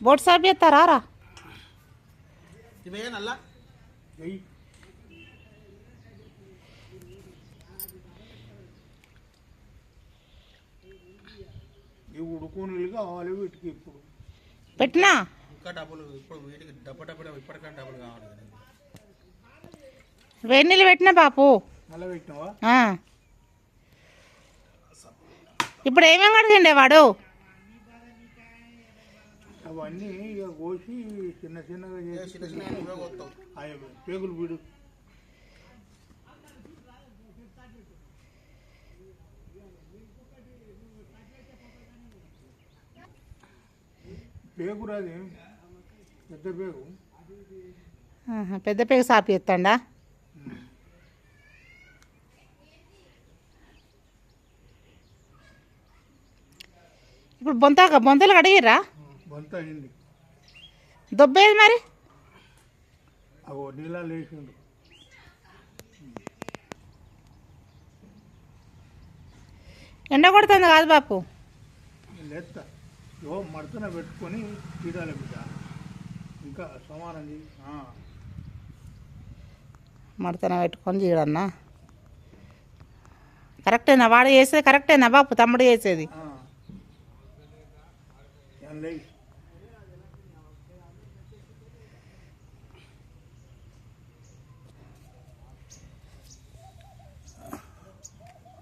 Boat సాప్ చేస్తారా ఈ ఉడుకు నీళ్ళు కావాలి వీటికి ఇప్పుడు. పెట్టినా? ఇంకా డబ్బులు ఇప్పుడు వీటికి డబ్బు డబ్బు ఇప్పటికంటే డబ్బులు కావాలి. వేడి నీళ్ళు పెట్టినా బాపు? మళ్ళీ పెట్టినావా? ఆ. ఇప్పుడు ఏమేమి కడిగిండే వాడు? అవన్నీ ఇక కోసి చిన్న చిన్నగా చేసి ఆ పేగులు వీడు పేగు రాది పెద్ద పేగు. పెద్ద పేగ సాపు చేస్తాడా ఇప్పుడు బొంత బొంతలు కడిగిర్రా? బొంత అయింది. దొబ్బేది మరి? అగో నీళ్ళ లేచిండు. ఎండ కొడుతుంది కాదు బాపు. లేస్తా ఓ మడతన పెట్టుకొని తీరాలి బిడ్డ. ఇంకా సమానం. మడతన పెట్టుకొని చేయడన్నా కరెక్టేనా? వాడు చేసేది కరెక్టేనా బాపు? తమ్ముడు చేసేది ఆ. ఏం లేయ్. దొబ్బ బొంత పేగులు నేను ఒక్కసారి అంటే నాకు నచ్చదు ఇక ఒక మళ్ళీ గిన్నె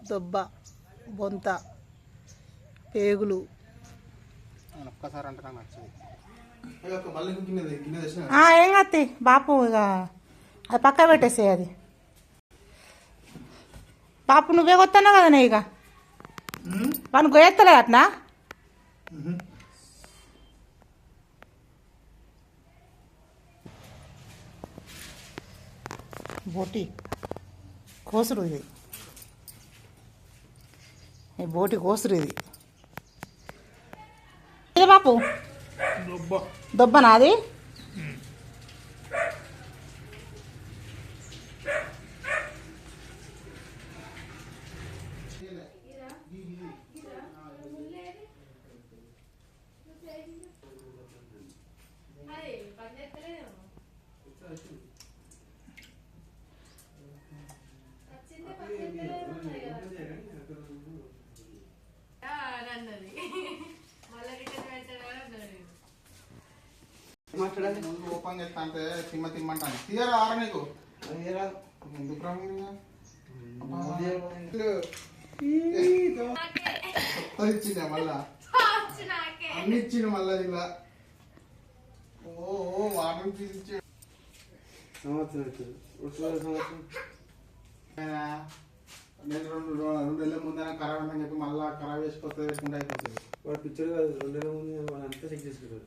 గిన్నె తెచ్చిన ఆ, ఏం కత్తి బాపు ఇక అది పక్క పెట్టేసే అది. బాపు నువ్వే కొత్తన్నావు కదా ఇక. వాడిని గొయ్యత్తలేదు అట్నా. బోటి కోసుడు ఇది. ఈ బోటి కోసుడు ఇది. ఇది బాపు? దొబ్బ. దొబ్బనా అది మాట్లాడాలి. ముందు ఓపెన్ చేస్తా అంటే తిమ్మ తిమ్మంటాను తీయరా ఆరా నీకు? ఎందుకు రా ఇంకా? కొత్తది ఇచ్చిందా మళ్ళా? అన్ని ఇచ్చిండు మళ్ళా ఇలా ఓ వాటర్ తీసి నేను రెండు రెండు నెలల ముందే ఖరాబ్ అని చెప్పి మళ్ళా ఖరాబ్ వేసుకుంటే అయిపోతుంది. వాడు పిక్చర్ కాదు రెండు నెలల ముందు అంతా చెక్ చేసుకుంటాడు.